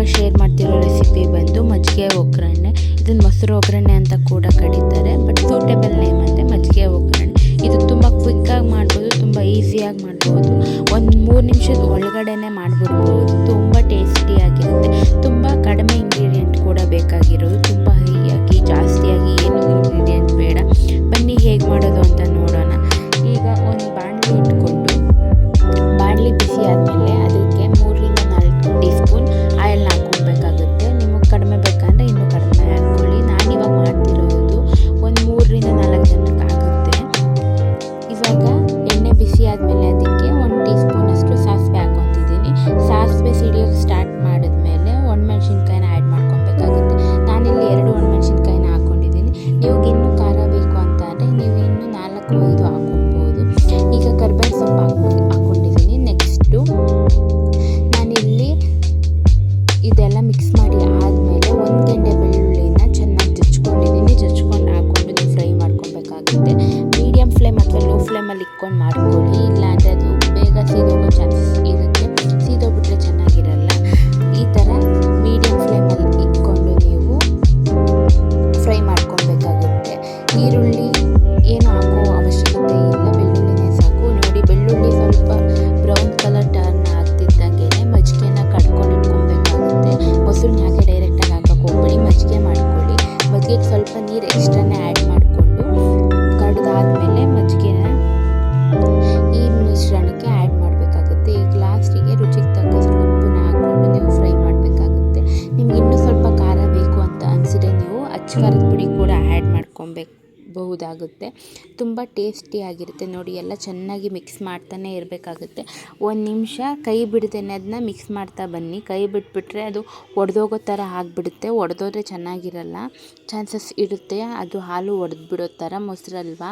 ಇವಾಗ ಶೇರ್ ಮಾಡ್ತಿರೋ ರೆಸಿಪಿ ಬಂದು ಮಜ್ಜಿಗೆ ಒಗ್ಗರಣೆ ಇದನ್ನು ಮೊಸರು ಒಗ್ಗರಣೆ ಅಂತ ಕೂಡ ಕರೀತಾರೆ. ಬಟ್ ಸೂಟೇಬಲ್ ನೇಮ್ ಅಂದರೆ ಮಜ್ಜಿಗೆ ಒಗ್ಗರಣೆ. ಇದು ತುಂಬ ಕ್ವಿಕ್ಕಾಗಿ ಮಾಡ್ಬೋದು, ತುಂಬ ಈಸಿಯಾಗಿ ಮಾಡ್ಬೋದು. ಇದೆಲ್ಲ ಮಿಕ್ಸ್ ಮಾಡಿ ಆದಮೇಲೆ ಒಂದು ಗಂಟೆ ಬೆಳ್ಳುಳ್ಳಿನ ಚೆನ್ನಾಗಿ ಜಜ್ಕೊಂಡಿದ್ದೀನಿ ಜಜ್ಕೊಂಡು ಹಾಕ್ಕೊಂಡು ಫ್ರೈ ಮಾಡ್ಕೊಬೇಕಾಗುತ್ತೆ. ಮೀಡಿಯಮ್ ಫ್ಲೇಮ್ ಅಥವಾ ಲೋ ಫ್ಲೇಮಲ್ಲಿ ಇಟ್ಕೊಂಡು ಮಾಡ್ಕೊಳ್ಳಿ. ಸ್ವಲ್ಪ ನೀರು ಎಕ್ಸ್ಟ್ರಾನೇ ಆ್ಯಡ್ ಮಾಡಿಕೊಂಡು ಕಡ್ದಾದ್ಮೇಲೆ ಮಜ್ಜಿಗೆನ ಈ ಮಿಶ್ರಣಕ್ಕೆ ಆ್ಯಡ್ ಮಾಡಬೇಕಾಗುತ್ತೆ. ಈಗ ಲಾಸ್ಟಿಗೆ ರುಚಿಗೆ ತಕ್ಕ ಸ್ವಲ್ಪ ಉಪ್ಪನ್ನ ಹಾಕ್ಕೊಂಡು ನೀವು ಫ್ರೈ ಮಾಡಬೇಕಾಗುತ್ತೆ. ನಿಮ್ಗೆ ಇನ್ನೂ ಸ್ವಲ್ಪ ಖಾರ ಬೇಕು ಅಂತ ಅನಿಸಿದ್ರೆ ನೀವು ಅಚ್ಚ ಖಾರದ ಪುಡಿ ಕೂಡ ಆ್ಯಡ್ ಮಾಡ್ಕೊಬೇಕು. ಬಹುದಾಗುತ್ತೆ ತುಂಬ ಟೇಸ್ಟಿಯಾಗಿರುತ್ತೆ ನೋಡಿ, ಎಲ್ಲ ಚೆನ್ನಾಗಿ ಮಿಕ್ಸ್ ಮಾಡ್ತಾನೆ ಇರಬೇಕಾಗುತ್ತೆ. ಒಂದು ನಿಮಿಷ ಕೈ ಬಿಡ್ದೇನೆ ಅದನ್ನ ಮಿಕ್ಸ್ ಮಾಡ್ತಾ ಬನ್ನಿ. ಕೈ ಬಿಟ್ಬಿಟ್ರೆ ಅದು ಒಡೆದೋಗೋ ಥರ ಆಗಿಬಿಡುತ್ತೆ. ಒಡೆದೋದ್ರೆ ಚೆನ್ನಾಗಿರಲ್ಲ. ಚಾನ್ಸಸ್ ಇರುತ್ತೆ. ಅದು ಹಾಲು ಒಡೆದ್ಬಿಡೋ ಥರ ಮೊಸರಲ್ವಾ?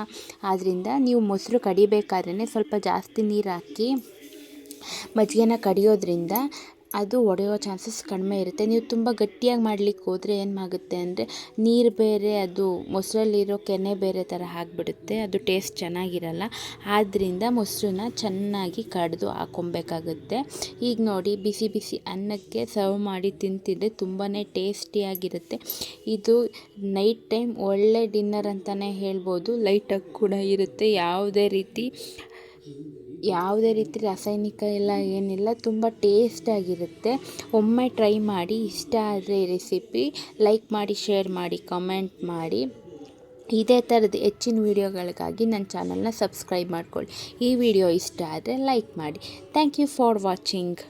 ಆದ್ದರಿಂದ ನೀವು ಮೊಸರು ಕಡಿಬೇಕಾದ್ರೇ ಸ್ವಲ್ಪ ಜಾಸ್ತಿ ನೀರು ಹಾಕಿ ಮಜ್ಜಿಗೆನ ಕಡಿಯೋದ್ರಿಂದ ಅದು ಒಡೆಯೋ ಚಾನ್ಸಸ್ ಕಡಿಮೆ ಇರುತ್ತೆ. ನೀವು ತುಂಬ ಗಟ್ಟಿಯಾಗಿ ಮಾಡ್ಲಿಕ್ಕೆ ಹೋದರೆ ಏನಾಗುತ್ತೆ ಅಂದರೆ ನೀರು ಬೇರೆ, ಅದು ಮೊಸರಲ್ಲಿರೋ ಕೆನೆ ಬೇರೆ ಥರ ಆಗಿಬಿಡುತ್ತೆ. ಅದು ಟೇಸ್ಟ್ ಚೆನ್ನಾಗಿರಲ್ಲ. ಆದ್ದರಿಂದ ಮೊಸರನ್ನ ಚೆನ್ನಾಗಿ ಕಡಿದು ಹಾಕೊಬೇಕಾಗುತ್ತೆ. ಈಗ ನೋಡಿ, ಬಿಸಿ ಬಿಸಿ ಅನ್ನಕ್ಕೆ ಸರ್ವ್ ಮಾಡಿ ತಿಂತಿದ್ರೆ ತುಂಬಾ ಟೇಸ್ಟಿಯಾಗಿರುತ್ತೆ. ಇದು ನೈಟ್ ಟೈಮ್ ಒಳ್ಳೆ ಡಿನ್ನರ್ ಅಂತಲೇ ಹೇಳ್ಬೋದು. ಲೈಟಾಗಿ ಕೂಡ ಇರುತ್ತೆ. ಯಾವುದೇ ರೀತಿ ಯಾವುದೇ ರೀತಿ ರಾಸಾಯನಿಕ ಎಲ್ಲ ಏನಿಲ್ಲ, ತುಂಬ ಟೇಸ್ಟಾಗಿರುತ್ತೆ ಒಮ್ಮೆ ಟ್ರೈ ಮಾಡಿ, ಇಷ್ಟ ಆದರೆ ರೆಸಿಪಿ ಲೈಕ್ ಮಾಡಿ ಶೇರ್ ಮಾಡಿ ಕಮೆಂಟ್ ಮಾಡಿ. ಇದೇ ಥರದ ಹೆಚ್ಚಿನ ವೀಡಿಯೋಗಳಿಗಾಗಿ ನನ್ನ ಚಾನಲ್ನ ಸಬ್ಸ್ಕ್ರೈಬ್ ಮಾಡ್ಕೊಳ್ಳಿ. ಈ ವಿಡಿಯೋ ಇಷ್ಟ ಆದರೆ ಲೈಕ್ ಮಾಡಿ. Thank you for watching